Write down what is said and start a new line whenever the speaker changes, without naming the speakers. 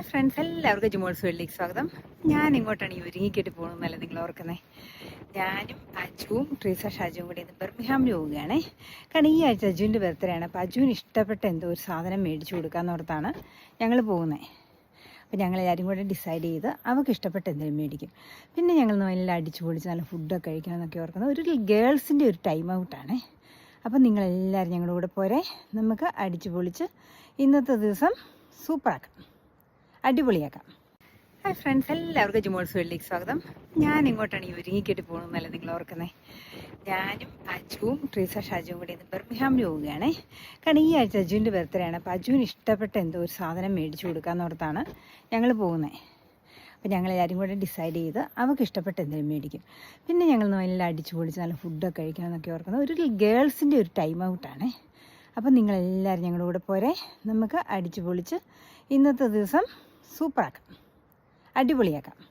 Hi friends എല്ലാവർക്കും ജുമോൾസ് വേൾഡിലേക്ക് സ്വാഗതം. ഞാൻ ഇങ്ങോട്ടാണ് ഈ ഒരുങ്ങിക്കിട്ട് പോകുന്നതല്ല നിങ്ങൾ ഓർക്കുന്നേ? ഞാനും അജുവും ട്രീസ ഷാജുവും കൂടി ഇന്ന് ബെർമിഹാമിൽ പോവുകയാണ്. കാരണം ഈ ആഴ്ച അജുവിന്റെ ബർത്ത്ഡേ ആണ്. അപ്പോൾ അജുവിന് ഇഷ്ടപ്പെട്ട എന്തോ ഒരു സാധനം മേടിച്ചു കൊടുക്കാമെന്ന് ഓർത്താണ് ഞങ്ങൾ പോകുന്നത് അപ്പോൾ ഞങ്ങൾ എല്ലാവരും കൂടെ ഡിസൈഡ് ചെയ്ത് അവൾക്ക് ഇഷ്ടപ്പെട്ട എന്തെങ്കിലും മേടിക്കും. പിന്നെ ഞങ്ങൾ നല്ല അടിച്ചു പൊളിച്ച് നല്ല ഫുഡൊക്കെ കഴിക്കണം എന്നൊക്കെ ഓർക്കുന്നത് ഒരു ഗേൾസിന്റെ ഒരു ടൈം ഔട്ടാണ് അപ്പം നിങ്ങളെല്ലാവരും ഞങ്ങളുടെ കൂടെ പോരെ. നമുക്ക് അടിച്ചു പൊളിച്ച് ഇന്നത്തെ ദിവസം സൂപ്പറാക്കാം അടിപൊളിയാക്കാം. ഹായ് ഫ്രണ്ട്സ് എല്ലാവർക്കും ജുമോൾസ് വേൾഡിലേക്ക് സ്വാഗതം. ഞാൻ ഇങ്ങോട്ടാണ് ഈ ഒരുങ്ങിക്കിട്ട് പോകുന്നതല്ല നിങ്ങൾ ഓർക്കുന്നേ? ഞാനും അജുവും ട്രീസ ഷാജുവും കൂടി ഇന്ന് ബെർമിഹാമിൽ പോവുകയാണ്. കാരണം ഈ ആഴ്ച അജുവിന്റെ ബർത്ത്ഡേ ആണ്. അപ്പോൾ അജുവിന് ഇഷ്ടപ്പെട്ട എന്തോ ഒരു സാധനം മേടിച്ചു കൊടുക്കാമെന്നോർത്താണ് ഞങ്ങൾ പോകുന്നത് അപ്പോൾ ഞങ്ങൾ എല്ലാവരും കൂടെ ഡിസൈഡ് ചെയ്ത് അവൾക്ക് ഇഷ്ടപ്പെട്ട എന്തെങ്കിലും മേടിക്കും. പിന്നെ ഞങ്ങൾ നല്ല അടിച്ചു പൊളിച്ച് നല്ല ഫുഡൊക്കെ കഴിക്കണം എന്നൊക്കെ ഓർക്കുന്നത് ഒരു ഗേൾസിന്റെ ഒരു ടൈം ഔട്ടാണ് അപ്പം നിങ്ങളെല്ലാവരും ഞങ്ങളുടെ കൂടെ പോരെ. നമുക്ക് അടിച്ചു പൊളിച്ച് ഇന്നത്തെ ദിവസം സൂപ്പറാക്കാം. അടിപൊളിയാക്കാം.